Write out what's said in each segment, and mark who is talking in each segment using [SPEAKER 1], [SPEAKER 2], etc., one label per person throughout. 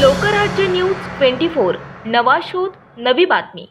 [SPEAKER 1] Lokrajya news twenty four. नवा शोध नवी बातमी.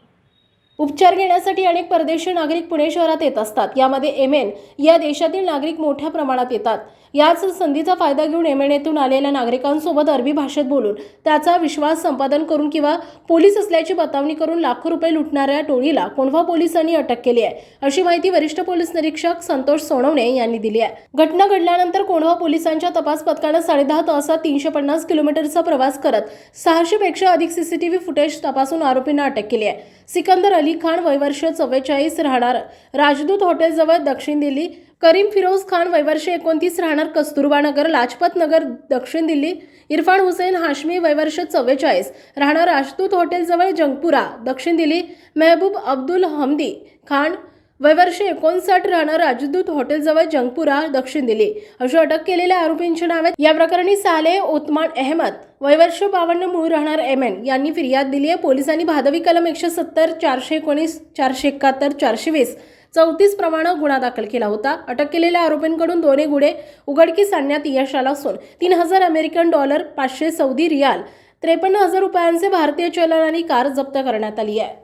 [SPEAKER 2] उपचार घेण्यासाठी अनेक परदेशी नागरिक पुणे शहरात येत असतात. यामध्ये एमेन या देशातील नागरिक मोठ्या प्रमाणात येतात. याच संधीचा फायदा घेऊन एमेन येथून आलेल्या नागरिकांसोबत अरबी भाषेत बोलून त्याचा विश्वास संपादन करून किंवा पोलीस असल्याची बतावणी करून लाखो रुपये लुटणाऱ्या टोळीला कोंढवा पोलिसांनी अटक केली आहे. अशी माहिती वरिष्ठ पोलीस निरीक्षक संतोष सोनवणे यांनी दिली आहे. घटना घडल्यानंतर कोंढवा पोलिसांच्या तपास पथकानं साडेदहा तासात तीनशे पन्नास किलोमीटरचा प्रवास करत सहाशे पेक्षा अधिक सीसीटीव्ही फुटेज तपासून आरोपींना अटक केली आहे. सिकंदर अली खान वयवर्ष चव्वेचाळीस राहणार राजदूत हॉटेलजवळ दक्षिण दिल्ली करीम फिरोज खान वैवर्षे एकोणतीस राहणार कस्तुरबा नगर लाजपत नगर दक्षिण दिल्ली. इरफान हुसेन हाशमी वैवर्ष चव्वेचाळीस राहणार राजदूत हॉटेलजवळ जंगपुरा दक्षिण दिल्ली. मेहबूब अब्दुल हमदी खान वयवर्षी एकोणसाठ राहणार राजदूत हॉटेलजवळ जंगपुरा दक्षिण दिल्ली अशी अटक केलेल्या आरोपींची नावे या प्रकरणी साले ओतमान अहमद वयवर्ष बावन्न मूळ राहणार एम एन यांनी फिर्याद दिली आहे. पोलिसांनी भादवी कलम एकशे सत्तर चारशे एकोणीस चारशे एकाहत्तर चारशे वीस चौतीस प्रमाणे गुन्हा दाखल केला होता. अटक केलेल्या आरोपींकडून दोन्ही गुन्हे उघडकीस आणण्यात यश आलं असून तीन हजार अमेरिकन डॉलर पाचशे सौदी रियाल त्रेपन्न हजार रुपयांचे भारतीय चलन आणि कार जप्त करण्यात आली आहे.